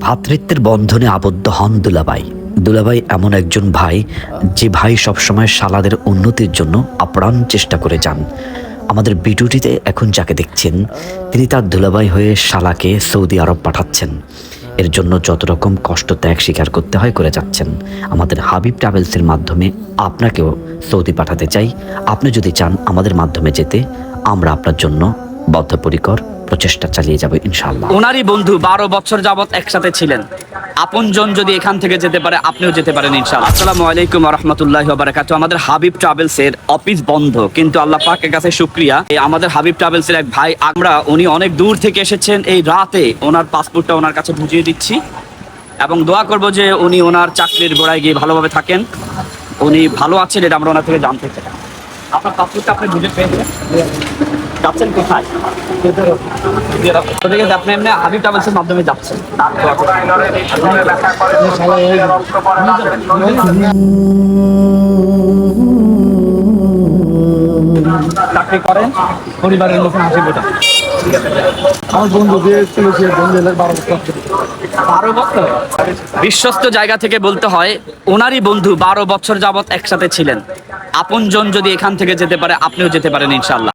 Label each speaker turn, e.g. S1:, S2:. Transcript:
S1: ভ্রাতৃত্বের বন্ধনে আবদ্ধ হন দুলাভাই। দুলাভাই এমন একজন ভাই যে ভাই সবসময় শালাদের উন্নতির জন্য আপ্রাণ চেষ্টা করে যান। আমাদের বিটুটিতে এখন যাকে দেখছেন, তিনি তার দুলাভাই হয়ে শালাকে সৌদি আরব পাঠাচ্ছেন। এর জন্য যত রকম কষ্ট ত্যাগ স্বীকার করতে হয় করে যাচ্ছেন। আমাদের হাবিব ট্রাভেলসের মাধ্যমে আপনাকেও সৌদি পাঠাতে চাই। আপনি যদি চান আমাদের মাধ্যমে যেতে, আমরা আপনার জন্য বদ্ধপরিকর প্রচেষ্টা চালিয়ে যাব, ইনশাআল্লাহ।
S2: ওনারই বন্ধু বারো বছর যাবৎ একসাথে ছিলেন। আপনজন যদি এখান থেকে যেতে পারে, আপনিও যেতে পারেন, ইনশাআল্লাহ। আসসালামু আলাইকুম রহমতুল্লাহ বারাকাতু আমাদের হাবিব ট্রাভেলস এর অফিস বন্ধ, কিন্তু আল্লাহ পাকের কাছে শুক্রিয়া। আমাদের হাবিব ট্রাভেলস এর এক ভাই, আমরা, উনি অনেক দূর থেকে এসেছেন। এই রাতে ওনার পাসপোর্টটা ওনার কাছে বুঝিয়ে দিচ্ছি। এবং দোয়া করব যে উনি ওনার চাকরির গোড়ায় গিয়ে ভালোভাবে থাকেন। উনি ভালো আছেন, এটা আমরা ওনার থেকে জানতে চাই। আপনার পাসপোর্টটা আপনি বুঝে পেয়েছেন? যাচ্ছেন কোথায়? তো ঠিক আছে আপনি এমনি হাবিব ট্রাভেলসের মাধ্যমে যাচ্ছেন চাকরি করেন পরিবারের লোক হাসি
S3: আমার বন্ধু সে বারো বছর
S2: বারো বছর? বিশ্বস্ত জায়গা থেকে বলতে হয় ওনারই বন্ধু বারো বছর যাবত একসাথে ছিলেন। আপনজন যদি এখান থেকে যেতে পারে আপনিও যেতে পারেন ইনশাল্লাহ